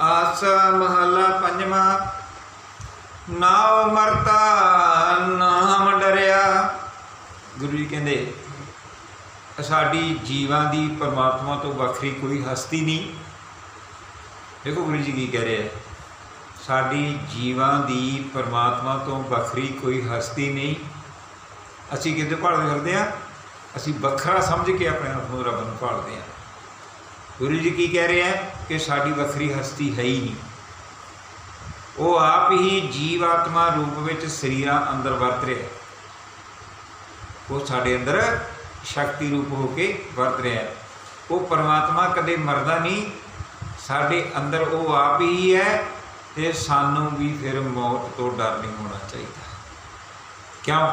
ਆਸ ਮਹਲਾ ਪੰਜਵਾਂ। ਨਾਉ ਮਰਤਾ, ਨਾਮ ਡਰਿਆ। ਗੁਰੂ ਜੀ ਕਹਿੰਦੇ, ਸਾਡੀ ਜੀਵਾਂ ਦੀ ਪਰਮਾਤਮਾ ਤੋਂ ਵੱਖਰੀ ਕੋਈ ਹਸਤੀ ਨਹੀਂ। ਦੇਖੋ ਗੁਰੂ ਜੀ ਕੀ ਕਹਿ ਰਹੇ ਸਾਡੀ ਜੀਵਾਂ ਦੀ ਪਰਮਾਤਮਾ ਤੋਂ ਵੱਖਰੀ ਕੋਈ ਹਸਤੀ ਨਹੀਂ। ਅਸੀਂ ਕਿਤੇ ਭਾਲਦੇ ਫਿਰਦੇ ਆ? ਅਸੀਂ ਵੱਖਰਾ ਸਮਝ ਕੇ ਆਪਣੇ ਆਪ ਨੂੰ ਰੱਬ ਨੂੰ ਭਾਲਦੇ ਆ। ਗੁਰੂ ਜੀ ਕੀ ਕਹਿ ਰਹੇ ਹੈ ਕਿ ਸਾਡੀ ਵੱਖਰੀ ਹਸਤੀ ਹੈ ਹੀ ਨਹੀਂ। ਉਹ ਆਪ ਹੀ ਜੀਵ ਆਤਮਾ ਰੂਪ ਵਿੱਚ ਸਰੀਰਾਂ ਅੰਦਰ ਵਰਤ ਰਿਹਾ ਉਹ ਸਾਡੇ ਅੰਦਰ ਸ਼ਕਤੀ ਰੂਪ ਹੋ ਕੇ ਵਰਤ ਰਿਹਾ ਉਹ ਪਰਮਾਤਮਾ ਕਦੇ ਮਰਦਾ ਨਹੀਂ। ਸਾਡੇ ਅੰਦਰ ਉਹ ਆਪ ਹੀ ਹੈ ਤੇ ਸਾਨੂੰ ਵੀ ਫਿਰ ਮੌਤ ਤੋਂ ਡਰ ਨਹੀਂ ਹੋਣਾ ਚਾਹੀਦਾ। ਕਿਉਂ?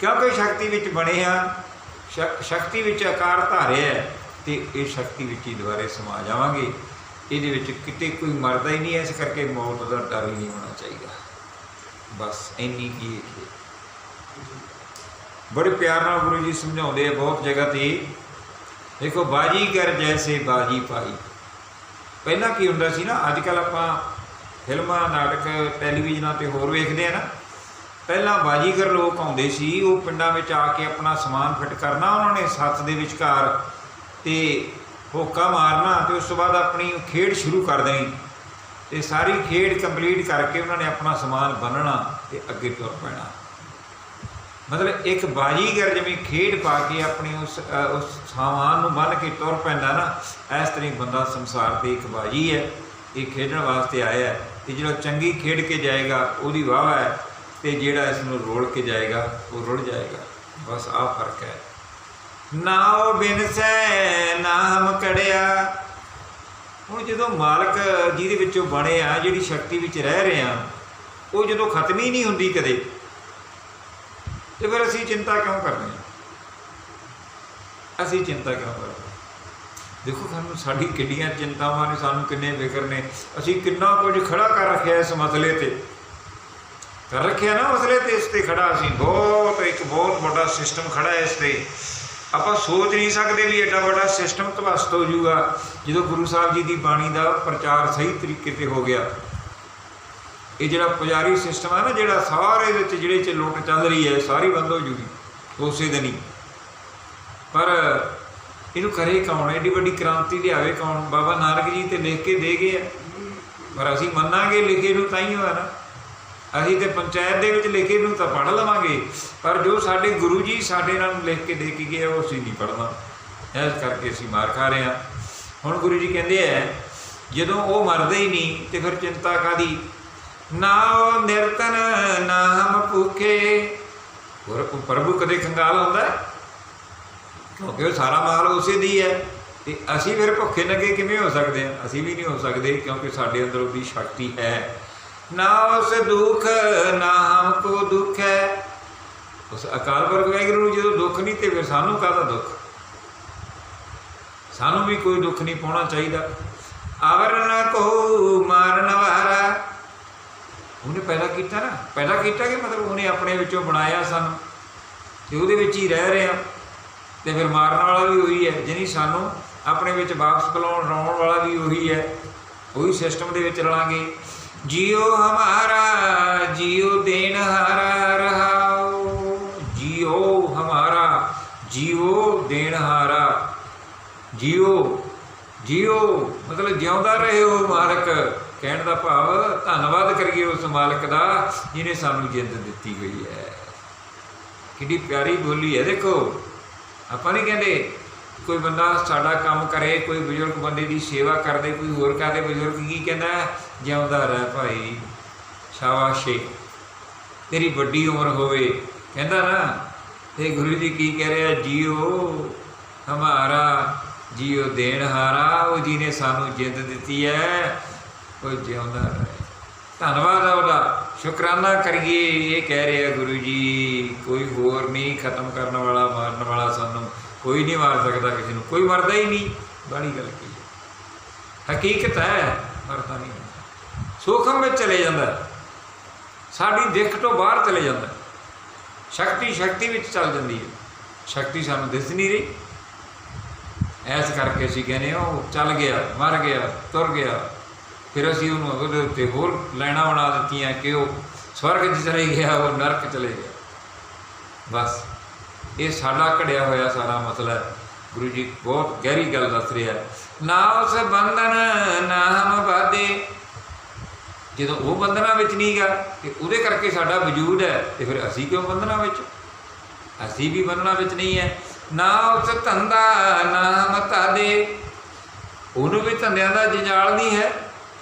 ਕਿਉਂਕਿ ਸ਼ਕਤੀ ਵਿੱਚ ਬਣੇ ਆ ਸ਼ਕਤੀ ਵਿੱਚ ਆਕਾਰ ਧਾਰਿਆ ਹੈ ਤੇ ਇਹ ਸ਼ਕਤੀ ਵਿੱਚ ਹੀ ਦੁਬਾਰੇ ਸਮਾ ਜਾਵਾਂਗੇ। ਇਹਦੇ ਵਿੱਚ ਕਿਤੇ ਕੋਈ ਮਰਦਾ ਹੀ ਨਹੀਂ ਹੈ, ਇਸ ਕਰਕੇ ਮੌਤ ਦਾ ਡਰ ਹੀ ਨਹੀਂ ਹੋਣਾ ਚਾਹੀਦਾ। ਬਸ ਇੰਨੀ ਕੀ ਹੈ ਬੜੇ ਪਿਆਰ ਨਾਲ ਗੁਰੂ ਜੀ ਸਮਝਾਉਂਦੇ ਆ ਬਹੁਤ ਜਗ੍ਹਾ ਤੇ। ਦੇਖੋ ਬਾਜੀਗਰ ਜੈਸੇ ਬਾਜੀ ਪਾਈ ਪਹਿਲਾਂ ਕੀ ਹੁੰਦਾ ਸੀ ਨਾ ਅੱਜ ਕੱਲ ਆਪਾਂ ਫਿਲਮਾਂ ਨਾਟਕ ਟੈਲੀਵਿਜ਼ਨਾਂ ਤੇ ਹੋਰ ਵੇਖਦੇ ਆ ਨਾ। ਪਹਿਲਾਂ ਬਾਜੀਗਰ ਲੋਕ ਆਉਂਦੇ ਸੀ ਉਹ ਪਿੰਡਾਂ ਵਿੱਚ ਆ ਕੇ ਆਪਣਾ ਸਮਾਨ ਫਿੱਟ ਕਰਨਾ ਉਹਨਾਂ ਨੇ ਸੱਤ ਦੇ ਵਿਚਕਾਰ ਤੇ ਹੋਕਾ ਮਾਰਨਾ ਤੇ ਉਸ ਤੋਂ ਬਾਅਦ ਆਪਣੀ ਖੇਡ ਸ਼ੁਰੂ ਕਰ ਦੇਣੀ ਤੇ ਸਾਰੀ ਖੇਡ ਕੰਪਲੀਟ ਕਰਕੇ ਉਹਨਾਂ ਨੇ ਆਪਣਾ ਸਮਾਨ ਬੰਨਣਾ ਤੇ ਅੱਗੇ ਤੁਰ ਪੈਣਾ। ਮਤਲਬ ਇੱਕ ਬਾਜੀਗਰ ਜਿਵੇਂ ਖੇਡ ਪਾ ਕੇ ਆਪਣੀ ਉਸ ਅ, ਉਸ ਸਾਮਾਨ ਨੂੰ ਬੰਨ ਕੇ ਤੁਰ ਪੈਂਦਾ ਨਾ ਇਸ ਤਰ੍ਹਾਂ ਬੰਦਾ ਸੰਸਾਰ ਤੇ ਇੱਕ ਬਾਜੀ ਹੈ ਇਹ ਖੇਡਣ ਵਾਸਤੇ ਆਇਆ ਹੈ ਤੇ ਜਿਹੜਾ ਚੰਗੀ ਖੇਡ ਕੇ ਜਾਏਗਾ ਉਹਦੀ ਵਾਹ ਹੈ ਤੇ ਜਿਹੜਾ ਇਸ ਨੂੰ ਰੋਲ ਕੇ ਜਾਏਗਾ ਉਹ ਰੁੜ ਜਾਏਗਾ। ਬਸ ਆਹ ਫ਼ਰਕ ਹੈ। ਨਾ ਉਹ ਬਿਨਸੈ ਨਾ ਹਮ ਕੜਿਆ। ਹੁਣ ਜਦੋਂ ਮਾਲਕ ਜਿਹਦੇ ਵਿੱਚੋਂ ਬਣੇ ਆ, ਜਿਹੜੀ ਸ਼ਕਤੀ ਵਿੱਚ ਰਹਿ ਰਹੇ ਆ, ਉਹ ਜਦੋਂ ਖਤਮ ਹੀ ਨਹੀਂ ਹੁੰਦੀ ਕਦੇ, ਤੇ ਫਿਰ ਅਸੀਂ ਚਿੰਤਾ ਕਿਉਂ ਕਰਦੇ ਹਾਂ ਅਸੀਂ ਚਿੰਤਾ ਕਿਉਂ ਕਰਦੇ ਹਾਂ? ਦੇਖੋ, ਸਾਨੂੰ ਸਾਡੀ ਕਿੰਨੀਆਂ ਚਿੰਤਾਵਾਂ ਨੇ, ਸਾਨੂੰ ਕਿੰਨੇ ਫਿਕਰ ਨੇ। ਅਸੀਂ ਕਿੰਨਾ ਕੁਝ ਖੜਾ ਕਰ ਰੱਖਿਆ ਇਸ ਮਸਲੇ ਤੇ। ਕਰ ਰੱਖਿਆ ਨਾ ਮਸਲੇ ਤੇ, ਇਸ ਤੇ ਖੜਾ ਅਸੀਂ। ਬਹੁਤ, ਇੱਕ ਬਹੁਤ ਵੱਡਾ ਸਿਸਟਮ ਖੜਾ ਹੈ ਇਸ ਤੇ। ਆਪਾਂ ਸੋਚ ਨਹੀਂ ਸਕਦੇ ਵੀ ਐਡਾ ਵੱਡਾ ਸਿਸਟਮ ਤਵਸਤ ਹੋ ਜਾਊਗਾ ਜਦੋਂ ਗੁਰੂ ਸਾਹਿਬ ਜੀ ਦੀ ਬਾਣੀ ਦਾ ਪ੍ਰਚਾਰ ਸਹੀ ਤਰੀਕੇ ਤੇ ਹੋ ਗਿਆ। ਇਹ ਜਿਹੜਾ ਪੁਜਾਰੀ ਸਿਸਟਮ ਹੈ ਨਾ, ਜਿਹੜਾ ਸਾਰੇ ਵਿੱਚ ਜਿਹੜੇ ਚ ਲੁੱਟ ਚੱਲ ਰਹੀ ਹੈ, ਸਾਰੀ ਬੰਦ ਹੋ ਜੂਗੀ, ਉਸੇ ਦਿਨ ਹੀ। ਪਰ ਇਹਨੂੰ ਕਰੇ ਕੌਣ? ਐਡੀ ਵੱਡੀ ਕ੍ਰਾਂਤੀ ਲਿਆਵੇ ਕੌਣ? ਬਾਬਾ ਨਾਨਕ ਜੀ ਤੇ ਲਿਖ ਕੇ ਦੇ ਗਏ ਆ। ਪਰ ਅਸੀਂ ਮੰਨਾਂਗੇ, ਲਿਖੇ ਨੂੰ ਤਾਂ ਹੀ ਹੋਇਆ ਨਾ। ਅਸੀਂ ਤੇ ਪੰਚਾਇਤ ਦੇ ਵਿੱਚ ਲਿਖੇ ਨੂੰ ਤਾਂ ਪੜ੍ਹ ਲਵਾਂਗੇ। ਪਰ ਜੋ ਸਾਡੇ ਗੁਰੂ ਜੀ ਸਾਡੇ ਨਾਲ ਲਿਖ ਕੇ ਦੇ ਕੇ ਗਏ ਉਹ ਅਸੀਂ ਨਹੀਂ ਪੜ੍ਹਨਾ। ਇਸ ਕਰਕੇ ਅਸੀਂ ਮਾਰ ਖਾ ਰਹੇ ਹਾਂ। ਹੁਣ ਗੁਰੂ ਜੀ ਕਹਿੰਦੇ ਆ, ਜਦੋਂ ਉਹ ਮਰਦੇ ਹੀ ਨਹੀਂ, ਤੇ ਫਿਰ ਚਿੰਤਾ ਕਾਦੀ ਉਹ ਨਿਰਤਨ, ਨਾ ਹਮ ਭੁਖੇ। ਹੋਰ ਪ੍ਰਭੂ ਕਦੇ ਖੰਗਾਲ ਹੁੰਦਾ ਕਿਉਂਕਿ ਉਹ ਸਾਰਾ ਮਾਲ ਉਸੇ ਦੀ ਹੈ। ਤੇ ਅਸੀਂ ਫਿਰ ਭੁੱਖੇ ਨਗੇ ਕਿਵੇਂ ਹੋ ਸਕਦੇ ਹਾਂ? ਅਸੀਂ ਵੀ ਨਹੀਂ ਹੋ ਸਕਦੇ, ਕਿਉਂਕਿ ਸਾਡੇ ਅੰਦਰ ਉਹਦੀ ਸ਼ਕਤੀ ਹੈ। ਨਾ ਉਸ ਦੁੱਖ, ਨਾ ਹਮ ਕੋ ਦੁੱਖ ਹੈ। ਉਸ ਅਕਾਲ ਪੁਰਖ ਵਾਹਿਗੁਰੂ ਨੂੰ ਜਦੋਂ ਦੁੱਖ ਨਹੀਂ ਤੇ ਫਿਰ ਸਾਨੂੰ ਕਾਹਦਾ ਦੁੱਖ? ਸਾਨੂੰ ਵੀ ਕੋਈ ਦੁੱਖ ਨਹੀਂ ਪਾਉਣਾ ਚਾਹੀਦਾ। ਆਵਰਨ ਕੋ ਮਾਰਨ ਵਾਰਾ। ਉਹਨੇ ਪੈਦਾ ਕੀਤਾ ਨਾ। ਪੈਦਾ ਕੀਤਾ ਕਿ ਮਤਲਬ ਉਹਨੇ ਆਪਣੇ ਵਿੱਚੋਂ ਬਣਾਇਆ ਸਾਨੂੰ ਤੇ ਉਹਦੇ ਵਿੱਚ ਹੀ ਰਹਿ ਰਹੇ। ਆ ਤੇ ਫਿਰ ਮਾਰਨ ਵਾਲਾ ਵੀ ਉਹੀ ਹੈ ਜਿਹਨੀ ਸਾਨੂੰ ਆਪਣੇ ਵਿੱਚ ਵਾਪਸ ਬੁਲਾਉਣ ਰਲਾਉਣ ਵਾਲਾ ਵੀ ਉਹੀ ਹੈ। ਉਹੀ ਸਿਸਟਮ ਦੇ ਵਿੱਚ ਰਲਾਂਗੇ। ਜੀਓ ਹਮਾਰਾ ਜੀਓ ਦੇਣ ਹਾਰਾ ਰਹਾਓ ਜੀਓ ਹਮਾਰਾ ਜੀਓ ਦੇਣ ਹਾਰਾ। ਜੀਓ ਜੀਓ ਮਤਲਬ ਜਿਉਂਦਾ ਰਹੇ ਹੋ ਮਾਲਕ। ਕਹਿਣ ਦਾ ਭਾਵ, ਧੰਨਵਾਦ ਕਰੀਏ ਉਸ ਮਾਲਕ ਦਾ, ਜਿਹਨੇ ਸਾਨੂੰ ਜਿੰਦ ਦਿੱਤੀ ਹੋਈ ਹੈ। ਕਿੰਨੀ ਪਿਆਰੀ ਬੋਲੀ ਹੈ, ਦੇਖੋ। ਆਪਾਂ ਨਹੀਂ ਕਹਿੰਦੇ ਕੋਈ ਬੰਦਾ ਸਾਡਾ ਕੰਮ ਕਰੇ, ਕੋਈ ਬਜ਼ੁਰਗ ਬੰਦੇ ਦੀ ਸੇਵਾ ਕਰਦੇ, ਕੋਈ ਹੋਰ ਕਰਦੇ ਬਜ਼ੁਰਗ ਕੀ ਕਹਿੰਦਾ, ਜਿਉਂਦਾ ਰਹਿ ਭਾਈ, ਸ਼ਾਬਾਸ਼ੇ ਤੇਰੀ ਵੱਡੀ ਉਮਰ ਹੋਵੇ। ਕਹਿੰਦਾ ਨਾ, ਤੇ ਗੁਰੂ ਜੀ ਕੀ ਕਹਿ ਰਿਹਾ, ਜੀਓ ਹਮਾਰਾ, ਜੀਓ ਦੇਣ ਹਾਰਾ, ਉਹ ਜੀ ਨੇ ਸਾਨੂੰ ਜਿੰਦ ਦਿੱਤੀ ਹੈ, ਉਹ ਜਿਉਂਦਾ ਰਹੇ। ਧੰਨਵਾਦ ਆ ਉਹਦਾ। ਸ਼ੁਕਰਾਨਾ ਕਰੀਏ, ਇਹ ਕਹਿ ਰਿਹਾ ਗੁਰੂ ਜੀ, ਕੋਈ ਹੋਰ ਨਹੀਂ ਖਤਮ ਕਰਨ ਵਾਲਾ, ਮਾਰਨ ਵਾਲਾ ਸਾਨੂੰ ਕੋਈ ਨਹੀਂ ਮਾਰ ਸਕਦਾ ਕਿਸੇ ਨੂੰ, ਕੋਈ ਮਰਦਾ ਹੀ ਨਹੀਂ। ਬੜੀ ਗੱਲ ਕੀ ਹੈ। ਹਕੀਕਤ ਹੈ ਮਰਦਾ ਨਹੀਂ ਹੁੰਦਾ। ਸੂਖਮ ਵਿੱਚ ਚਲੇ ਜਾਂਦਾ ਸਾਡੀ ਦਿੱਖ ਤੋਂ ਬਾਹਰ ਚਲੇ ਜਾਂਦਾ ਸ਼ਕਤੀ ਸ਼ਕਤੀ ਵਿੱਚ ਚੱਲ ਜਾਂਦੀ ਹੈ। ਸ਼ਕਤੀ ਸਾਨੂੰ ਦਿਸ ਨਹੀਂ ਰਹੀ। ਐਸ ਕਰਕੇ ਅਸੀਂ ਕਹਿੰਦੇ ਹਾਂ, ਉਹ ਚੱਲ ਗਿਆ, ਮਰ ਗਿਆ, ਤੁਰ ਗਿਆ। ਫਿਰ ਅਸੀਂ ਉਹਨੂੰ ਉਹਦੇ ਉੱਤੇ ਹੋਰ ਲੈਣਾ ਬਣਾ ਦਿੱਤੀਆਂ ਕਿ ਉਹ ਸਵਰਗ 'ਚ ਚਲੇ ਗਿਆ, ਉਹ ਨਰਕ ਚਲੇ ਗਿਆ। ਬਸ। ਇਹ ਸਾਡਾ ਘੜਿਆ ਹੋਇਆ ਸਾਰਾ ਮਸਲਾ ਹੈ। ਗੁਰੂ ਜੀ ਬਹੁਤ ਗਹਿਰੀ ਗੱਲ ਦੱਸ ਰਿਹਾ ਨਾ ਉਸ ਬੰਧਨ, ਨਾ ਹਮ ਬਾਦੇ ਜਦੋਂ ਉਹ ਬੰਧਨਾਂ ਵਿੱਚ ਨਹੀਂਗਾ ਤੇ ਉਹਦੇ ਕਰਕੇ ਸਾਡਾ ਵਜੂਦ ਹੈ, ਤੇ ਫਿਰ ਅਸੀਂ ਕਿਉਂ ਬੰਧਨਾਂ ਵਿੱਚ? ਅਸੀਂ ਵੀ ਬੰਧਨਾਂ ਵਿੱਚ ਨਹੀਂ ਹੈ। ਨਾ ਉਸ ਧੰਦਾ, ਨਾ ਮਤਾ ਦੇ ਉਹਨੂੰ ਵੀ ਧੰਦਿਆਂ ਦਾ ਜੰਜਾਲ ਨਹੀਂ ਹੈ,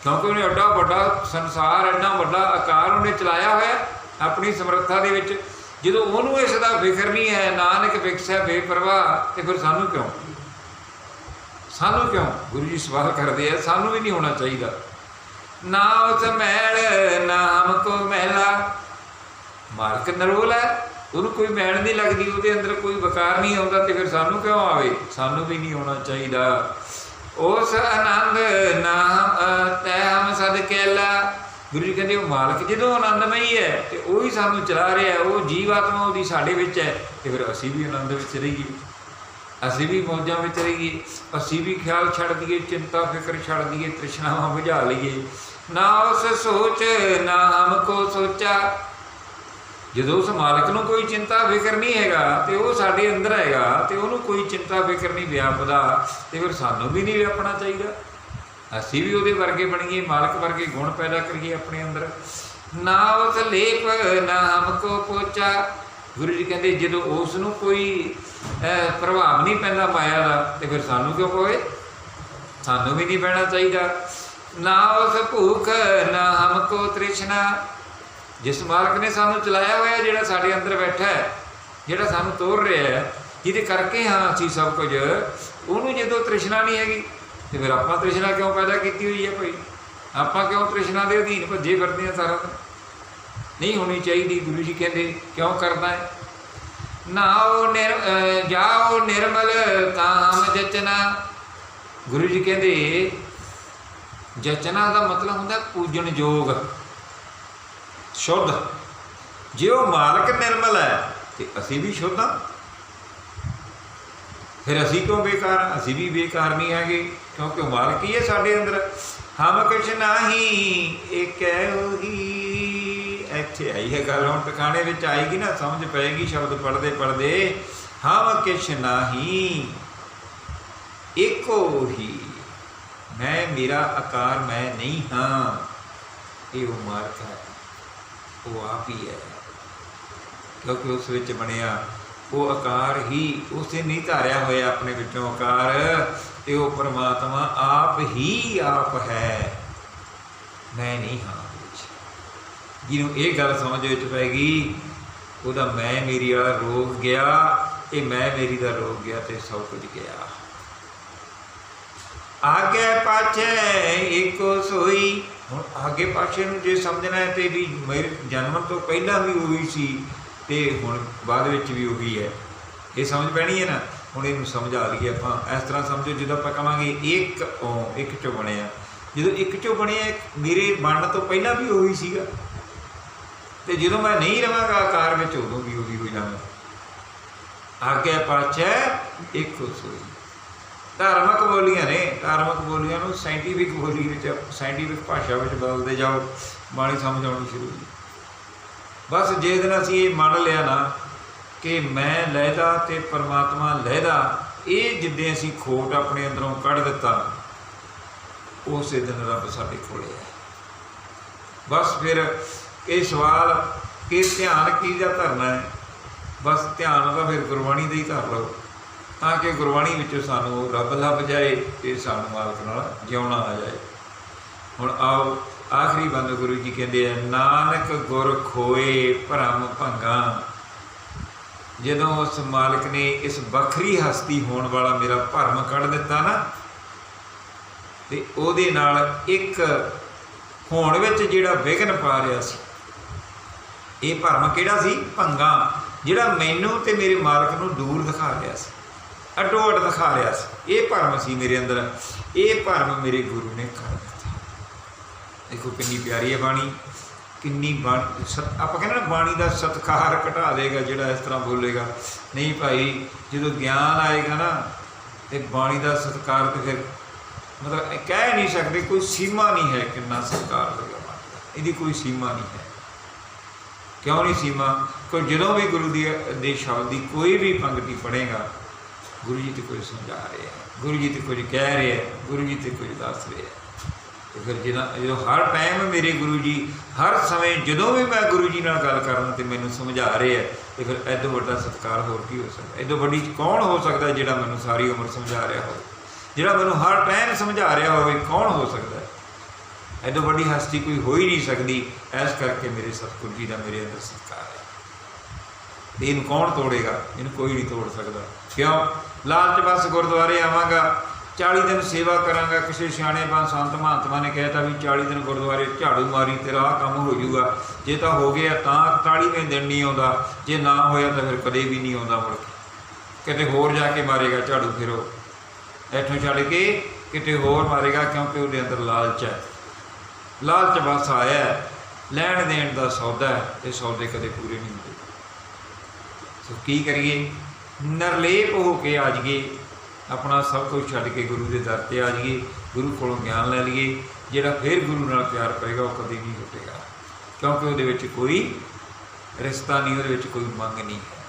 ਕਿਉਂਕਿ ਉਹਨੇ ਐਡਾ ਵੱਡਾ ਸੰਸਾਰ, ਐਡਾ ਵੱਡਾ ਆਕਾਰ ਉਹਨੇ ਚਲਾਇਆ ਹੋਇਆ ਆਪਣੀ ਸਮਰੱਥਾ ਦੇ ਵਿੱਚ। ਜਦੋਂ ਉਹਨੂੰ ਇਸ ਦਾ ਫਿਕਰ ਨਹੀਂ ਹੈ, ਨਾਨਕ ਵਿਕਸਿਆ ਬੇਪਰਵਾਹ, ਤੇ ਫਿਰ ਸਾਨੂੰ ਕਿਉਂ? ਸਾਨੂੰ ਕਿਉਂ? ਗੁਰੂ ਜੀ ਸਵਾਲ ਕਰਦੇ ਆ, ਸਾਨੂੰ ਵੀ ਨਹੀਂ ਹੋਣਾ ਚਾਹੀਦਾ। ਨਾ ਉਸ ਮੈਲ ਨਾ ਹਮਕੋ ਮਹਿਲਾ। ਮਾਲਕ ਨਰੋਲ ਹੈ, ਉਹਨੂੰ ਕੋਈ ਮੈਲ ਨਹੀਂ ਲੱਗਦੀ, ਉਹਦੇ ਅੰਦਰ ਕੋਈ ਵਕਾਰ ਨਹੀਂ ਆਉਂਦਾ, ਤੇ ਫਿਰ ਸਾਨੂੰ ਕਿਉਂ ਆਵੇ? ਸਾਨੂੰ ਵੀ ਨਹੀਂ ਹੋਣਾ ਚਾਹੀਦਾ। ਉਸ ਆਨੰਦ ਨਾਮ ਤੈ ਹਮ ਸਦ ਗੁਰੂ ਜੀ ਕਹਿੰਦੇ ਉਹ ਮਾਲਕ ਜਦੋਂ ਆਨੰਦਮਈ ਹੈ ਤੇ ਉਹ ਹੀ ਸਾਨੂੰ ਚਲਾ ਰਿਹਾ, ਉਹ ਜੀਵ ਆਤਮਾ ਉਹਦੀ ਸਾਡੇ ਵਿੱਚ ਹੈ ਤੇ ਫਿਰ ਅਸੀਂ ਵੀ ਆਨੰਦ ਵਿੱਚ ਰਹੀਏ। ਅਸੀਂ ਵੀ ਮੌਜਾਂ ਵਿੱਚ ਰਹੀਏ, ਅਸੀਂ ਵੀ ਖਿਆਲ ਛੱਡ ਦਈਏ, ਚਿੰਤਾ ਫਿਕਰ ਛੱਡ ਦਈਏ, ਤ੍ਰਿਸ਼ਨਾਵਾਂ ਬੁਝਾ ਲਈਏ। ਨਾ ਉਸ ਸੋਚ, ਨਾ ਹਮ ਕੋ ਸੋਚਾ। ਜਦੋਂ ਉਸ ਮਾਲਕ ਨੂੰ ਕੋਈ ਚਿੰਤਾ ਫਿਕਰ ਨਹੀਂ ਹੈਗਾ ਤੇ ਉਹ ਸਾਡੇ ਅੰਦਰ ਹੈਗਾ ਤੇ ਉਹਨੂੰ ਕੋਈ ਚਿੰਤਾ ਫਿਕਰ ਨਹੀਂ ਵਿਆਪਦਾ ਤੇ ਫਿਰ ਸਾਨੂੰ ਵੀ ਨਹੀਂ ਵਿਆਪਣਾ ਚਾਹੀਦਾ। ਅਸੀਂ ਵੀ ਉਹਦੇ ਵਰਗੇ ਬਣੀਏ ਮਾਲਕ ਵਰਗੇ ਗੁਣ ਪੈਦਾ ਕਰੀਏ ਆਪਣੇ ਅੰਦਰ। ਨਾ ਉਸ ਲੇਪ ਨਾ ਹਮਕੋ ਪੋਚਾ। ਗੁਰੂ ਜੀ ਕਹਿੰਦੇ, ਜਦੋਂ ਉਸ ਨੂੰ ਕੋਈ ਪ੍ਰਭਾਵ ਨਹੀਂ ਪੈਂਦਾ ਮਾਇਆ ਦਾ, ਤੇ ਫਿਰ ਸਾਨੂੰ ਕਿਉਂ ਪਵੇ? ਸਾਨੂੰ ਵੀ ਨਹੀਂ ਪੈਣਾ ਚਾਹੀਦਾ। ਨਾ ਉਸ ਭੂਖ ਨਾ ਹਮਕੋ ਤ੍ਰਿਸ਼ਨਾ। ਜਿਸ ਮਾਲਕ ਨੇ ਸਾਨੂੰ ਚਲਾਇਆ ਹੋਇਆ, ਜਿਹੜਾ ਸਾਡੇ ਅੰਦਰ ਬੈਠਾ ਹੈ, ਜਿਹੜਾ ਸਾਨੂੰ ਤੋਰ ਰਿਹਾ ਹੈ, ਜਿਹਦੇ ਕਰਕੇ ਹਾਂ ਅਸੀਂ ਸਭ ਕੁਝ। ਉਹਨੂੰ ਜਦੋਂ ਤ੍ਰਿਸ਼ਨਾ ਨਹੀਂ ਹੈਗੀ ਤੇ ਫਿਰ ਆਪਾਂ ਤ੍ਰਿਸ਼ਨਾ ਕਿਉਂ ਪੈਦਾ ਕੀਤੀ ਹੋਈ ਹੈ ਭਾਈ? ਆਪਾਂ ਕਿਉਂ ਤ੍ਰਿਸ਼ਨਾ ਦੇ ਅਧੀਨ ਭੱਜੇ ਫਿਰਦੇ ਆ ਸਾਰਾ ਦਿਨ? ਨਹੀਂ ਹੋਣੀ ਚਾਹੀਦੀ, ਗੁਰੂ ਜੀ ਕਹਿੰਦੇ, ਕਿਉਂ ਕਰਦਾ ਹੈ? ਨਾਓ ਨਿਰ, ਅਹ ਜਾਓ ਨਿਰਮਲ, ਤਾਂ ਹਮ ਜਚਨਾ। ਗੁਰੂ ਜੀ ਕਹਿੰਦੇ, ਜਚਨਾ ਦਾ ਮਤਲਬ ਹੁੰਦਾ ਪੂਜਣ ਯੋਗ। ਸ਼ੁੱਧ। ਜੇ ਉਹ ਮਾਲਕ ਨਿਰਮਲ ਹੈ, ਤੇ ਅਸੀਂ ਵੀ ਸ਼ੁੱਧ ਹਾਂ। ਫਿਰ ਅਸੀਂ ਕਿਉਂ ਬੇਕਾਰ ਹਾਂ? ਅਸੀਂ ਵੀ ਬੇਕਾਰ ਨਹੀਂ ਹੈਗੇ, ਕਿਉਂਕਿ ਉਹ ਮਾਲਕ ਹੀ ਹੈ ਸਾਡੇ ਅੰਦਰ। ਹਮ ਕੁਛ ਨਹੀਂ ਇੱਕ ਹੈ। ਉਹੀ ਇੱਥੇ ਆਈ ਹੈ ਗੱਲ, ਹੁਣ ਟਿਕਾਣੇ ਵਿੱਚ ਆਏਗੀ ਨਾ, ਸਮਝ ਪਏਗੀ ਸ਼ਬਦ ਪੜਦੇ ਪੜਦੇ ਹਮ ਕਿਛ ਨਹੀਂ ਇੱਕੋ ਹੀ। ਮੈਂ, ਮੇਰਾ ਆਕਾਰ ਮੈਂ ਨਹੀਂ ਹਾਂ। ਇਹ ਉਹ ਮਾਲਕ ਹੈ, ਉਹ ਆਪ ਹੀ ਹੈ। ਕਿਉਂਕਿ ਉਸ ਵਿੱਚ ਬਣਿਆ ਉਹ ਆਕਾਰ ਹੀ ਉਸੇ ਨਹੀਂ ਧਾਰਿਆ ਹੋਇਆ ਆਪਣੇ ਵਿੱਚੋਂ ਆਕਾਰ, ਤੇ ਉਹ ਪਰਮਾਤਮਾ ਆਪ ਹੀ ਆਪ ਹੈ। ਮੈਂ ਨਹੀਂ ਹਾਂ ਜਿਹਨੂੰ ਇਹ ਗੱਲ ਸਮਝ ਵਿੱਚ ਪੈ ਗਈ, ਉਹਦਾ ਮੈਂ ਮੇਰੀ ਵਾਲਾ ਰੋਗ ਗਿਆ, ਇਹ ਮੈਂ ਮੇਰੀ ਦਾ ਰੋਗ ਗਿਆ ਤੇ ਸਭ ਕੁਝ ਗਿਆ। ਆਗੇ ਪਾਛੇ ਇੱਕੋ ਸੋਈ, ਹੁਣ ਆਗੇ ਪਾਛੇ ਨੂੰ ਜੇ ਸਮਝਣਾ ਹੈ ਤੇ ਵੀ ਮੇਰੇ ਜਨਮ ਤੋਂ ਪਹਿਲਾਂ ਵੀ ਉਹੀ ਸੀ। ਤੇ ਹੁਣ ਬਾਅਦ ਵਿੱਚ ਵੀ ਉਹੀ ਹੈ। ਇਹ ਸਮਝ ਪੈਣੀ ਹੈ ਨਾ? ਹੁਣ ਇਹਨੂੰ ਸਮਝਾ ਲਈਏ ਆਪਾਂ। ਇਸ ਤਰ੍ਹਾਂ ਸਮਝੋ, ਜਦੋਂ ਆਪਾਂ ਕਵਾਂਗੇ ਇੱਕ ਓਂ, ਇੱਕ ਚੋਂ ਬਣਿਆ। ਜਦੋਂ ਇੱਕ ਚੋਂ ਬਣਿਆ, ਮੇਰੇ ਬਣਨ ਤੋਂ ਪਹਿਲਾਂ ਵੀ ਉਹੀ ਸੀਗਾ। ਤੇ ਜਦੋਂ ਮੈਂ ਨਹੀਂ ਰਵਾਂਗਾ, ਆਕਾਰ ਵਿੱਚ ਉਦੋਂ ਵੀ ਉਹੀ ਹੋ ਜਾਵਾਂਗਾ ਆਗੇ ਪਾਛੇ ਇੱਕ ਸੋਈ ਧਾਰਮਿਕ ਬੋਲੀਆਂ ਨੇ। ਧਾਰਮਿਕ ਬੋਲੀਆਂ ਨੂੰ ਸਾਇੰਟੀਫਿਕ ਬੋਲੀ ਵਿੱਚ ਸਾਇੰਟੀਫਿਕ ਭਾਸ਼ਾ ਵਿੱਚ ਬਦਲਦੇ ਜਾਓ। ਬਾਣੀ ਸਮਝ ਆਉਣੀ ਸ਼ੁਰੂ ਹੋਈ ਬਸ ਜੇ ਦਿਨ ਅਸੀਂ ਇਹ ਮੰਨ ਲਿਆ ਨਾ ਕਿ ਮੈਂ ਲਹਿਦਾ ਤੇ ਪਰਮਾਤਮਾ ਲਹਿਦਾ, ਇਹ ਜਿੱਦੇ ਅਸੀਂ ਖੋਟ ਆਪਣੇ ਅੰਦਰੋਂ ਕੱਢ ਦਿੱਤਾ, ਉਸੇ ਦਿਨ ਰੱਬ ਸਾਡੇ ਕੋਲੇ ਹੈ ਬਸ ਫਿਰ ਇਹ ਸਵਾਲ ਕਿ ਧਿਆਨ ਕੀ ਦਾ ਧਰਨਾ ਹੈ? ਬਸ ਧਿਆਨ ਤਾਂ ਫਿਰ ਗੁਰਬਾਣੀ ਦਾ ਹੀ ਧਰ ਲਓ, ਤਾਂ ਕਿ ਗੁਰਬਾਣੀ ਵਿੱਚੋਂ ਸਾਨੂੰ ਉਹ ਰੱਬ ਲੱਭ ਜਾਏ ਤੇ ਸਾਨੂੰ ਮਾਲਕ ਨਾਲ ਜਿਉਣਾ ਆ ਜਾਏ। ਹੁਣ ਆਓ ਆਖਰੀ ਬੰਦ ਗੁਰੂ ਜੀ ਕਹਿੰਦੇ ਆ, ਨਾਨਕ ਗੁਰ ਖੋਏ ਭਰਮ ਭੰਗਾ। ਜਦੋਂ ਉਸ ਮਾਲਕ ਨੇ ਇਸ ਵੱਖਰੀ ਹਸਤੀ ਹੋਣ ਵਾਲਾ ਮੇਰਾ ਭਰਮ ਕੱਢ ਦਿੱਤਾ ਨਾ, ਤੇ ਉਹਦੇ ਨਾਲ ਇੱਕ ਹੋਣ ਵਿੱਚ ਜਿਹੜਾ ਵਿਘਨ ਪਾ ਰਿਹਾ ਸੀ, ਇਹ ਭਰਮ ਕਿਹੜਾ ਸੀ? ਭੰਗਾ, ਜਿਹੜਾ ਮੈਨੂੰ ਤੇ ਮੇਰੇ ਮਾਲਕ ਨੂੰ ਦੂਰ ਦਿਖਾ ਰਿਹਾ ਸੀ ਅੱਡੋ ਦਿਖਾ ਰਿਹਾ ਸੀ। ਇਹ ਭਰਮ ਸੀ ਮੇਰੇ ਅੰਦਰ, ਇਹ ਭਰਮ ਮੇਰੇ ਗੁਰੂ ਨੇ ਕਰ ਦਿੱਤਾ। ਦੇਖੋ ਕਿੰਨੀ ਪਿਆਰੀ ਹੈ ਬਾਣੀ, ਕਿੰਨੀ ਬਾਣੀ, ਸਤ- ਆਪਾਂ ਕਹਿੰਦੇ ਨਾ ਬਾਣੀ ਦਾ ਸਤਕਾਰ ਘਟਾ ਦੇਗਾ ਜਿਹੜਾ ਇਸ ਤਰ੍ਹਾਂ ਬੋਲੇਗਾ। ਨਹੀਂ ਭਾਈ, ਜਦੋਂ ਗਿਆਨ ਆਏਗਾ ਨਾ, ਤੇ ਬਾਣੀ ਦਾ ਸਤਕਾਰ ਤੇ ਫਿਰ ਮਤਲਬ ਕਹਿ ਨਹੀਂ ਸਕਦੇ, ਕੋਈ ਸੀਮਾ ਨਹੀਂ ਹੈ ਕਿੰਨਾ ਸਤਿਕਾਰ ਹੋਏਗਾ ਮਹਾਰਾਜ ਦਾ। ਇਹਦੀ ਕੋਈ ਸੀਮਾ ਨਹੀਂ ਹੈ। ਕਿਉਂ ਨਹੀਂ ਸੀਮਾ? ਕੋਈ ਜਦੋਂ ਵੀ ਗੁਰੂ ਦੀ, ਦੇ ਸ਼ਬਦ ਦੀ ਕੋਈ ਵੀ ਪੰਕਤੀ ਪੜ੍ਹੇਗਾ, ਗੁਰੂ ਜੀ ਤੇ ਕੁਝ ਸਮਝਾ ਰਿਹਾ ਹੈ, ਗੁਰੂ ਜੀ ਤੇ ਕੁਝ ਕਹਿ ਰਿਹਾ ਹੈ, ਗੁਰੂ ਜੀ ਤੇ ਕੁਝ ਦੱਸ ਰਿਹਾ ਹੈ। ਤੇ ਫਿਰ ਜਿਹਨਾਂ ਜਦੋਂ ਹਰ ਟਾਈਮ ਮੇਰੇ ਗੁਰੂ ਜੀ, ਹਰ ਸਮੇਂ ਜਦੋਂ ਵੀ ਮੈਂ ਗੁਰੂ ਜੀ ਨਾਲ ਗੱਲ ਕਰਨ ਤੇ ਮੈਨੂੰ ਸਮਝਾ ਰਹੇ ਹੈ ਤੇ ਫਿਰ ਐਦੋਂ ਵੱਡਾ ਸਤਿਕਾਰ ਹੋਰ ਕੀ ਹੋ ਸਕਦਾ? ਐਦੋਂ ਵੱਡੀ ਕੌਣ ਹੋ ਸਕਦਾ ਜਿਹੜਾ ਮੈਨੂੰ ਸਾਰੀ ਉਮਰ ਸਮਝਾ ਰਿਹਾ ਹੋਵੇ? ਜਿਹੜਾ ਮੈਨੂੰ ਹਰ ਟਾਈਮ ਸਮਝਾ ਰਿਹਾ ਹੋਵੇ, ਕੌਣ ਹੋ ਸਕਦਾ? ਹੈ ਐਦੋਂ ਵੱਡੀ ਹਸਤੀ ਕੋਈ ਹੋ ਹੀ ਨਹੀਂ ਸਕਦੀ, ਐਸ ਕਰਕੇ ਮੇਰੇ ਸਤਿਗੁਰੂ ਜੀ ਦਾ ਮੇਰੇ ਅੰਦਰ ਸਤਿਕਾਰ ਹੈ। ਇਹਨੂੰ ਕੌਣ ਤੋੜੇਗਾ? ਇਹਨੂੰ ਕੋਈ ਨਹੀਂ ਤੋੜ ਸਕਦਾ। ਕਿਉਂ? ਲਾਲਚ ਬਸ ਗੁਰਦੁਆਰੇ ਆਵਾਂਗਾ 40 ਦਿਨ ਸੇਵਾ ਕਰਾਂਗਾ, ਕਿਸੇ ਸਿਆਣੇ ਬਾ ਸੰਤ ਮਹਾਤਮਾ ਨੇ ਕਹਿਤਾ ਵੀ 40 ਦਿਨ ਗੁਰਦੁਆਰੇ ਝਾੜੂ ਮਾਰੀ, ਤੇਰਾ ਆਹ ਕੰਮ ਹੋ ਜਾਊਗਾ। ਜੇ ਤਾਂ ਹੋ ਗਿਆ ਤਾਂ 41ਵੇਂ ਦਿਨ ਨਹੀਂ ਆਉਂਦਾ, ਜੇ ਨਾ ਹੋਇਆ ਤਾਂ ਫਿਰ ਕਦੇ ਵੀ ਨਹੀਂ ਆਉਂਦਾ ਮੁੜ ਕੇ। ਕਿਤੇ ਹੋਰ ਜਾ ਕੇ ਮਾਰੇਗਾ ਝਾੜੂ ਫਿਰ ਉਹ। ਇੱਥੋਂ ਛੱਡ ਕੇ ਕਿਤੇ ਹੋਰ ਮਾਰੇਗਾ ਕਿਉਂਕਿ ਉਹਦੇ ਅੰਦਰ ਲਾਲਚ ਹੈ। ਲਾਲਚ ਬਸ ਆਇਆ ਲੈਣ ਦੇਣ ਦਾ ਸੌਦਾ ਹੈ ਤੇ ਸੌਦੇ ਕਦੇ ਪੂਰੇ ਨਹੀਂ ਹੁੰਦੇ। ਸੋ ਕੀ ਕਰੀਏ? ਨਰਲੇਪ ਹੋ ਕੇ ਆ ਜਾਈਏ। ਆਪਣਾ ਸਭ ਕੁਝ ਛੱਡ ਕੇ ਗੁਰੂ ਦੇ ਦਰ ਤੇ ਆ ਜਾਈਏ, ਗੁਰੂ ਕੋਲੋਂ ਗਿਆਨ ਲੈ ਲਈਏ, ਜਿਹੜਾ ਫਿਰ ਗੁਰੂ ਨਾਲ ਪਿਆਰ ਕਰੇਗਾ, ਉਹ ਕਦੇ ਨਹੀਂ ਟੁੱਟੇਗਾ। ਕਿਉਂਕਿ ਉਹਦੇ ਵਿੱਚ ਕੋਈ ਰਿਸ਼ਤਾ ਨਹੀਂ, ਉਹਦੇ ਵਿੱਚ ਕੋਈ ਮੰਗ ਨਹੀਂ ਹੈ।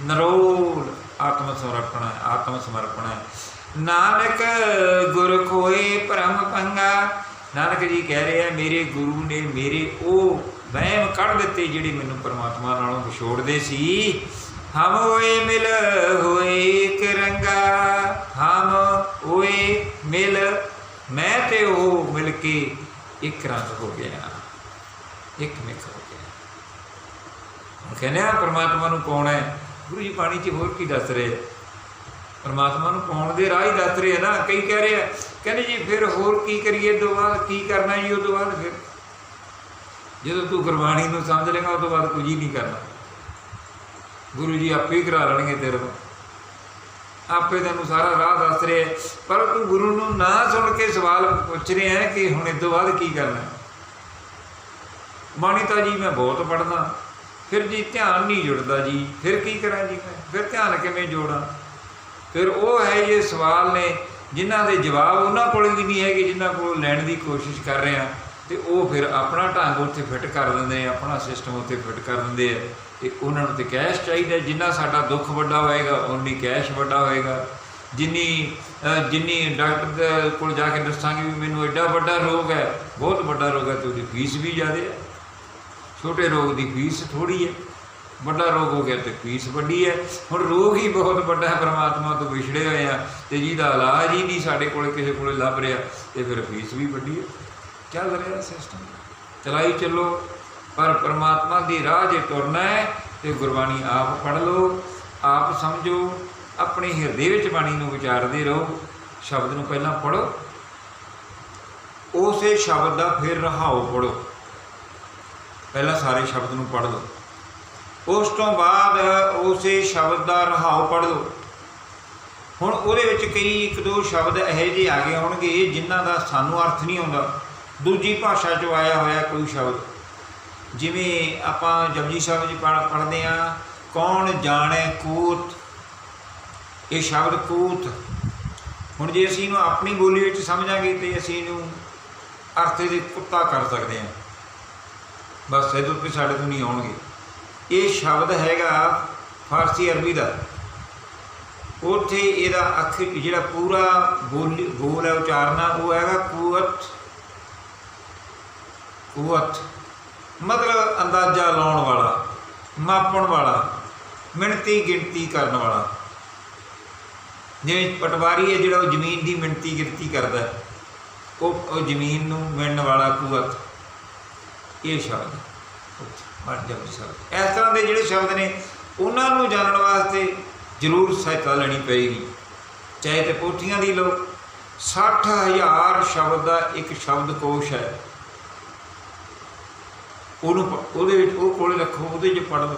ਨਰੋਲ ਆਤਮ ਸਮਰਪਣ ਹੈ ਆਤਮ ਸਮਰਪਣ ਹੈ। ਨਾਨਕ ਗੁਰ ਕੋਏ ਭਰਮ ਪੰਗਾ, ਨਾਨਕ ਜੀ ਕਹਿ ਰਹੇ ਆ, ਮੇਰੇ ਗੁਰੂ ਨੇ ਮੇਰੇ ਉਹ ਵਹਿਮ ਕੱਢ ਦਿੱਤੇ, ਜਿਹੜੇ ਮੈਨੂੰ ਪਰਮਾਤਮਾ ਨਾਲੋਂ ਵਿਛੋੜਦੇ ਸੀ। ਹਮ ਹੋਏ ਮਿਲ ਹੋਏ ਇੱਕ ਰੰਗਾ ਹਮ ਹੋਏ ਮਿਲ ਮੈਂ ਉਹ ਮਿਲ ਕੇ ਇੱਕ ਰੰਗ ਹੋ ਗਿਆ, ਇੱਕ ਮਿਕ ਹੋ ਗਿਆ। ਹੁਣ ਕਹਿੰਦੇ ਆ, ਪਰਮਾਤਮਾ ਨੂੰ ਪਾਉਣਾ ਹੈ? ਗੁਰੂ ਜੀ ਬਾਣੀ 'ਚ ਹੋਰ ਕੀ ਦੱਸ ਰਹੇ? ਪਰਮਾਤਮਾ ਨੂੰ ਪਾਉਣ ਦੇ ਰਾਹ ਹੀ ਦੱਸ ਰਹੇ ਆ ਨਾ? ਕਈ ਕਹਿ ਰਹੇ ਆ, ਕਹਿੰਦੇ ਜੀ ਫਿਰ ਹੋਰ ਕੀ ਕਰੀਏ? ਤੋਂ ਬਾਅਦ ਕੀ ਕਰਨਾ ਜੀ? ਉਹ ਤੋਂ ਬਾਅਦ ਫਿਰ ਜਦੋਂ ਤੂੰ ਗੁਰਬਾਣੀ ਨੂੰ ਸਮਝ ਲੇਗਾ ਉਹ ਤੋਂ ਬਾਅਦ ਕੁਝ ਹੀ ਨਹੀਂ ਕਰਨਾ। ਗੁਰੂ ਜੀ ਆਪੇ ਹੀ ਕਰਾ ਲੈਣਗੇ ਤੇਰੇ ਤੋਂ। ਆਪੇ ਤੈਨੂੰ ਸਾਰਾ ਰਾਹ ਦੱਸ ਰਿਹਾ ਪਰ ਤੂੰ ਗੁਰੂ ਨੂੰ ਨਾ ਸੁਣ ਕੇ ਸਵਾਲ ਪੁੱਛ ਰਿਹਾ ਹੈ ਕਿ ਹੁਣ ਇਸ ਤੋਂ ਬਾਅਦ ਕੀ ਕਰਨਾ ਹੈ? ਜੀ ਮੈਂ ਬਹੁਤ ਪੜਦਾ ਫਿਰ ਜੀ ਧਿਆਨ ਨਹੀਂ ਜੁੜਦਾ ਜੀ। ਫਿਰ ਕੀ ਕਰਾਂ ਜੀ ਮੈਂ? ਫਿਰ ਧਿਆਨ ਕਿਵੇਂ ਜੋੜਾਂ? ਫਿਰ ਉਹ ਹੈ ਇਹ ਸਵਾਲ ਨੇ ਜਿਨ੍ਹਾਂ ਦੇ ਜਵਾਬ ਉਹਨਾਂ ਕੋਲ ਵੀ ਨਹੀਂ ਹੈਗੇ, ਜਿਨ੍ਹਾਂ ਕੋਲ ਲੈਣ ਦੀ ਕੋਸ਼ਿਸ਼ ਕਰ ਰਹੇ ਆ ਤੇ ਉਹ ਫਿਰ ਆਪਣਾ ਢੰਗ ਉੱਥੇ ਫਿੱਟ ਕਰ ਦਿੰਦੇ ਆ, ਆਪਣਾ ਸਿਸਟਮ ਉੱਥੇ ਫਿੱਟ ਕਰ ਦਿੰਦੇ ਆ। ਤੇ ਉਹਨਾਂ ਨੂੰ ਤੇ ਕੈਸ਼ ਚਾਹੀਦਾ ਜਿੰਨਾ ਸਾਡਾ ਦੁੱਖ ਵੱਡਾ ਹੋਏਗਾ ਉਨੀ ਕੈਸ਼ ਵੱਡਾ ਹੋਏਗਾ। ਜਿੰਨੀ ਜਿੰਨੀ ਡਾਕਟਰ ਕੋਲ ਜਾ ਕੇ ਦੱਸਾਂਗੇ ਵੀ ਮੈਨੂੰ ਐਡਾ ਵੱਡਾ ਰੋਗ ਹੈ, ਬਹੁਤ ਵੱਡਾ ਰੋਗ ਹੈ ਤੇ ਉਹਦੀ ਫੀਸ ਵੀ ਜ਼ਿਆਦਾ ਹੈ। ਛੋਟੇ ਰੋਗ ਦੀ ਫੀਸ ਥੋੜੀ ਹੈ। ਵੱਡਾ ਰੋਗ ਹੋ ਗਿਆ ਤੇ ਫੀਸ ਵੱਡੀ ਹੈ। ਹੁਣ ਰੋਗ ਹੀ ਬਹੁਤ ਵੱਡਾ ਹੈ, ਪ੍ਰਮਾਤਮਾ ਤੋਂ ਵਿਛੜੇ ਹੋਏ ਆ ਤੇ ਜਿਹਦਾ ਇਲਾਜ ਹੀ ਨਹੀਂ ਸਾਡੇ ਕੋਲ, ਕਿਸੇ ਕੋਲੇ ਲੱਭ ਰਿਹਾ ਤੇ ਫਿਰ ਫੀਸ ਵੀ ਵੱਡੀ ਹੈ। ਚੱਲ ਰਿਹਾ ਸਿਸਟਮ ਚਲਾਈ ਚੱਲੋ। ਪਰ ਪ੍ਰਮਾਤਮਾ ਦੀ ਰਾਹ ਜੇ ਤੁਰਨਾ ਹੈ, ਤੇ ਗੁਰਬਾਣੀ ਆਪ ਪੜ੍ਹ ਲਓ, ਆਪ ਸਮਝੋ, ਆਪਣੇ ਹਿਰਦੇ ਵਿੱਚ ਬਾਣੀ ਨੂੰ ਵਿਚਾਰਦੇ ਰਹੋ, ਸ਼ਬਦ ਨੂੰ ਪਹਿਲਾਂ ਪੜੋ ਉਸੇ ਸ਼ਬਦ ਦਾ ਫਿਰ ਰਹਾਓ ਪੜੋ ਪਹਿਲਾਂ ਸਾਰੇ ਸ਼ਬਦ ਨੂੰ ਪੜ੍ਹ ਲਓ। ਉਸ ਤੋਂ ਬਾਅਦ ਉਸੇ ਸ਼ਬਦ ਦਾ ਰਹਾਉ ਪੜ੍ਹ ਲਓ। ਹੁਣ ਉਹਦੇ ਵਿੱਚ ਕਈ ਇੱਕ ਦੋ ਸ਼ਬਦ ਇਹੋ ਜਿਹੇ ਆ ਗਏ ਹੋਣਗੇ ਜਿਨ੍ਹਾਂ ਦਾ ਸਾਨੂੰ ਅਰਥ ਨਹੀਂ ਆਉਂਦਾ। ਦੂਜੀ ਭਾਸ਼ਾ 'ਚੋਂ ਆਇਆ ਹੋਇਆ ਕੋਈ ਸ਼ਬਦ। ਜਿਵੇਂ ਆਪਾਂ ਜਪਜੀ ਸਾਹਿਬ ਜੀ ਪੜ੍ਹ- ਪੜ੍ਹਦੇ ਆ ਕੌਣ ਜਾਣੇ ਕੂਤ? ਇਹ ਸ਼ਬਦ ਕੂਤ। ਹੁਣ ਜੇ ਅਸੀਂ ਇਹਨੂੰ ਆਪਣੀ ਬੋਲੀ ਵਿੱਚ ਸਮਝਾਂਗੇ ਤੇ ਅਸੀਂ ਇਹਨੂੰ ਅਰਥ ਦੇ ਕੁੱਤਾ ਕਰ ਸਕਦੇ ਹਾਂ। ਬਸ ਇਹਦੇ ਉੱਤੇ ਸਾਡੇ ਤੋਂ ਨਹੀਂ ਆਉਣਗੇ। ਇਹ ਸ਼ਬਦ ਹੈਗਾ ਫਾਰਸੀ ਅਰਬੀ ਦਾ। ਉੱਥੇ ਇਹਦਾ ਅੱਖ ਜਿਹੜਾ ਪੂਰਾ ਬੋਲ ਬੋਲ ਹੈ ਉਚਾਰਨਾ, ਉਹ ਹੈਗਾ ਕੂਵਤ ਕੂਵਤ ਮਤਲਬ ਅੰਦਾਜ਼ਾ ਲਾਉਣ ਵਾਲਾ, ਮਾਪਣ ਵਾਲਾ ਮਿਣਤੀ ਗਿਣਤੀ ਕਰਨ ਵਾਲਾ। ਜਿਵੇਂ ਪਟਵਾਰੀ ਹੈ, ਜਿਹੜਾ ਉਹ ਜ਼ਮੀਨ ਦੀ ਮਿਣਤੀ ਗਿਣਤੀ ਕਰਦਾ ਉਹ ਉਹ ਜ਼ਮੀਨ ਨੂੰ ਮਿਣਨ ਵਾਲਾ ਕੂਵਤ ਇਹ ਸ਼ਬਦ ਮਰ ਜਪ ਸ਼ਬਦ ਇਸ ਤਰ੍ਹਾਂ ਦੇ ਜਿਹੜੇ ਸ਼ਬਦ ਨੇ, ਉਹਨਾਂ ਨੂੰ ਜਾਣਨ ਵਾਸਤੇ ਜ਼ਰੂਰ ਸਹਾਇਤਾ ਲੈਣੀ ਪਏਗੀ। ਚਾਹੇ ਤੇ ਪੋਥੀਆਂ ਦੀ ਲਓ। 60000 ਸ਼ਬਦ ਦਾ ਇੱਕ ਸ਼ਬਦ ਕੋਸ਼ ਹੈ। ਉਹਨੂੰ ਪ- ਉਹਦੇ ਵਿੱਚ ਉਹ ਕੋਲੇ ਰੱਖੋ, ਉਹਦੇ 'ਚ ਪੜ੍ਹ ਲਓ।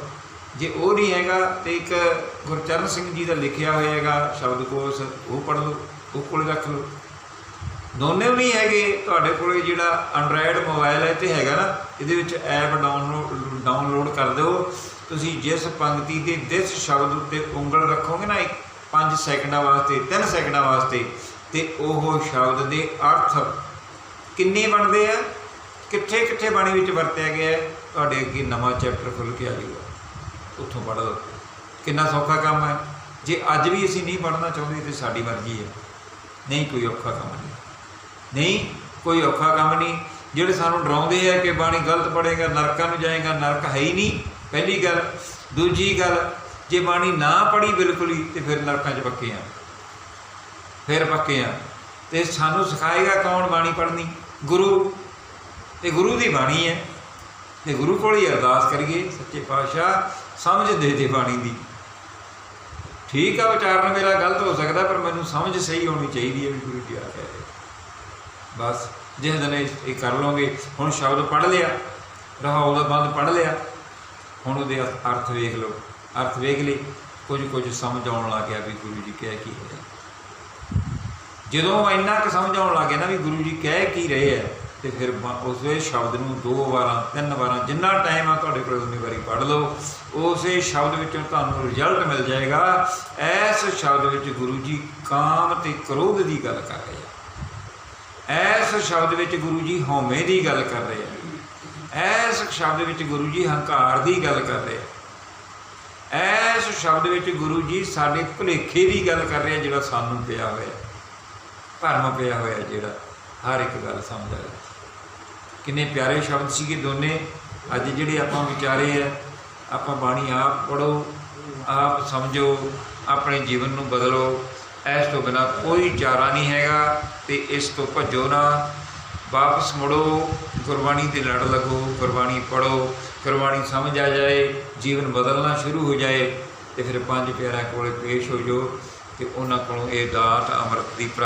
ਜੇ ਉਹ ਨਹੀਂ ਹੈਗਾ ਤੇ ਇੱਕ ਗੁਰਚਰਨ ਸਿੰਘ ਜੀ ਦਾ ਲਿਖਿਆ ਹੋਇਆ ਹੈਗਾ ਸ਼ਬਦਕੋਸ਼ ਉਹ ਪੜ੍ਹ ਲਓ, ਉਹ ਕੋਲੇ ਰੱਖ ਲਓ। ਦੋਨੇ ਵੀ ਨਹੀਂ ਹੈਗੇ, ਤੁਹਾਡੇ ਕੋਲੇ ਜਿਹੜਾ ਐਂਡਰਾਇਡ ਮੋਬਾਈਲ ਹੈ ਤੇ ਹੈਗਾ ਨਾ, ਇਹਦੇ ਵਿੱਚ ਐਪ ਡਾਊਨਲੋਡ ਡਾਊਨਲੋਡ ਕਰ ਦਿਓ। ਤੁਸੀਂ ਜਿਸ ਪੰਕਤੀ ਦੇ ਜਿਸ ਸ਼ਬਦ ਉੱਤੇ ਉਂਗਲ ਰੱਖੋਗੇ ਨਾ 5 ਸੈਕਿੰਡਾਂ ਵਾਸਤੇ 3 ਸੈਕਿੰਡਾਂ ਵਾਸਤੇ, ਤੇ ਉਹ ਸ਼ਬਦ ਦੇ ਅਰਥ ਕਿੰਨੇ ਬਣਦੇ ਆ? ਕਿੱਥੇ ਕਿੱਥੇ ਬਾਣੀ ਵਿੱਚ ਵਰਤਿਆ ਗਿਆ ਹੈ? ਤੁਹਾਡੇ ਅੱਗੇ ਨਵਾਂ ਚੈਪਟਰ ਖੁੱਲ ਕੇ ਆ ਜਾਊਗਾ। ਉੱਥੋਂ ਪੜ੍ਹ ਲਓ। ਕਿੰਨਾ ਸੌਖਾ ਕੰਮ ਹੈ। ਜੇ ਅੱਜ ਵੀ ਅਸੀਂ ਨਹੀਂ ਪੜ੍ਹਨਾ ਚਾਹੁੰਦੇ ਤੇ ਸਾਡੀ ਮਰਜ਼ੀ ਹੈ। ਨਹੀਂ, ਕੋਈ ਔਖਾ ਕੰਮ ਨਹੀਂ। ਨਹੀਂ, ਕੋਈ ਔਖਾ ਕੰਮ ਨਹੀਂ। ਜਿਹੜੇ ਸਾਨੂੰ ਡਰਾਉਂਦੇ ਆ ਕਿ ਬਾਣੀ ਗਲਤ ਪੜੇਗਾ ਨਰਕਾਂ ਨੂੰ ਜਾਏਗਾ, ਨਰਕ ਹੈ ਹੀ ਨਹੀਂ। ਪਹਿਲੀ ਗੱਲ। ਦੂਜੀ ਗੱਲ, ਜੇ ਬਾਣੀ ਨਾ ਪੜੀ ਬਿਲਕੁਲ ਹੀ, ਤੇ ਫਿਰ ਨਰਕਾਂ 'ਚ ਪੱਕੇ ਆ। ਫਿਰ ਪੱਕੇ ਆ। ਤੇ ਸਾਨੂੰ ਸਿਖਾਏਗਾ ਕੌਣ ਬਾਣੀ ਪੜਨੀ ਗੁਰੂ। ਤੇ ਗੁਰੂ ਦੀ ਬਾਣੀ ਹੈ। ਤੇ ਗੁਰੂ ਕੋਲ ਹੀ ਅਰਦਾਸ ਕਰੀਏ, ਸੱਚੇ ਪਾਤਸ਼ਾਹ, ਸਮਝ ਦੇ ਦੇ ਬਾਣੀ ਦੀ। ਠੀਕ ਆ ਉਚਾਰਨ ਮੇਰਾ ਗਲਤ ਹੋ ਸਕਦਾ, ਪਰ ਮੈਨੂੰ ਸਮਝ ਸਹੀ ਹੋਣੀ ਚਾਹੀਦੀ ਹੈ ਵੀ ਗੁਰੂ ਜੀ ਆ ਕਹਿ ਰਹੇ ਬਸ, ਜਿਸ ਦਿਨ ਇਹ ਕਰ ਲਓਗੇ, ਹੁਣ ਸ਼ਬਦ ਪੜ੍ਹ ਲਿਆ। ਰਹਾਉ ਦਾ ਬੰਦ ਪੜ੍ਹ ਲਿਆ। ਹੁਣ ਉਹਦੇ ਅਰਥ- ਅਰਥ ਵੇਖ ਲਓ। ਅਰਥ ਵੇਖ ਲਈ। ਕੁਝ ਕੁਝ ਸਮਝ ਆਉਣ ਲੱਗ ਗਿਆ ਵੀ ਗੁਰੂ ਜੀ ਕਹਿ ਕੀ ਰਹੇ ਜਦੋਂ ਇੰਨਾ ਕੁ ਸਮਝ ਆਉਣ ਲੱਗ ਗਿਆ ਨਾ ਵੀ ਗੁਰੂ ਜੀ ਕਹਿ ਕੀ ਰਹੇ ਆ ਤੇ ਫਿਰ ਉਸੇ ਸ਼ਬਦ ਨੂੰ ਦੋ ਵਾਰਾਂ, ਤਿੰਨ ਵਾਰਾਂ, ਜਿੰਨਾ ਟਾਈਮ ਆ ਤੁਹਾਡੇ ਕੋਲ ਉਨੀ ਵਾਰੀ ਪੜ੍ਹ ਲਓ। ਉਸੇ ਸ਼ਬਦ ਵਿੱਚੋਂ ਤੁਹਾਨੂੰ ਰਿਜ਼ਲਟ ਮਿਲ ਜਾਏਗਾ। ਐਸ ਸ਼ਬਦ ਵਿੱਚ ਗੁਰੂ ਜੀ ਕਾਮ ਤੇ ਕ੍ਰੋਧ ਦੀ ਗੱਲ ਕਰ ਰਹੇ ਆ। ਐਸ ਸ਼ਬਦ ਵਿੱਚ ਗੁਰੂ ਜੀ ਹਉਮੈ ਦੀ ਗੱਲ ਕਰ ਰਹੇ ਆ। ਐਸ ਸ਼ਬਦ ਵਿੱਚ ਗੁਰੂ ਜੀ ਹੰਕਾਰ ਦੀ ਗੱਲ ਕਰ ਰਹੇ ਆ। ਐਸ ਸ਼ਬਦ ਵਿੱਚ ਗੁਰੂ ਜੀ ਸਾਡੇ ਭੁਲੇਖੇ ਦੀ ਗੱਲ ਕਰ ਰਹੇ ਆ, ਜਿਹੜਾ ਸਾਨੂੰ ਪਿਆ ਹੋਇਆ। ਭਰਮ ਪਿਆ ਹੋਇਆ, ਜਿਹੜਾ ਹਰ ਇੱਕ ਗੱਲ ਸਮਝ ਆ ਕਿੰਨੇ ਪਿਆਰੇ ਸ਼ਬਦ ਸੀਗੇ ਦੋਨੇ। ਅੱਜ ਜਿਹੜੇ ਆਪਾਂ ਵਿਚਾਰੇ ਆ, ਆਪਾਂ ਬਾਣੀ ਆਪ ਪੜੋ ਆਪ ਸਮਝੋ, ਆਪਣੇ ਜੀਵਨ ਨੂੰ ਬਦਲੋ। ਇਸ ਤੋਂ ਬਿਨਾ ਕੋਈ ਚਾਰਾ ਨਹੀਂ ਹੈਗਾ ਤੇ ਇਸ ਤੋਂ ਭੱਜੋ ਨਾ। ਵਾਪਸ ਮੁੜੋ, ਗੁਰਬਾਣੀ ਤੇ ਲੜ ਲੱਗੋ, ਗੁਰਬਾਣੀ ਪੜੋ ਗੁਰਬਾਣੀ ਸਮਝ ਆ ਜਾਏ, ਜੀਵਨ ਬਦਲਣਾ ਸ਼ੁਰੂ ਹੋ ਜਾਏ ਤੇ ਫਿਰ ਪੰਜ ਪਿਆਰਿਆਂ ਕੋਲੇ ਪੇਸ਼ ਹੋ ਜਾਓ ਤੇ ਉਹਨਾਂ ਕੋਲੋਂ ਇਹ ਦਾਤ ਅੰਮ੍ਰਿਤ ਦੀ ਪ੍ਰਾ-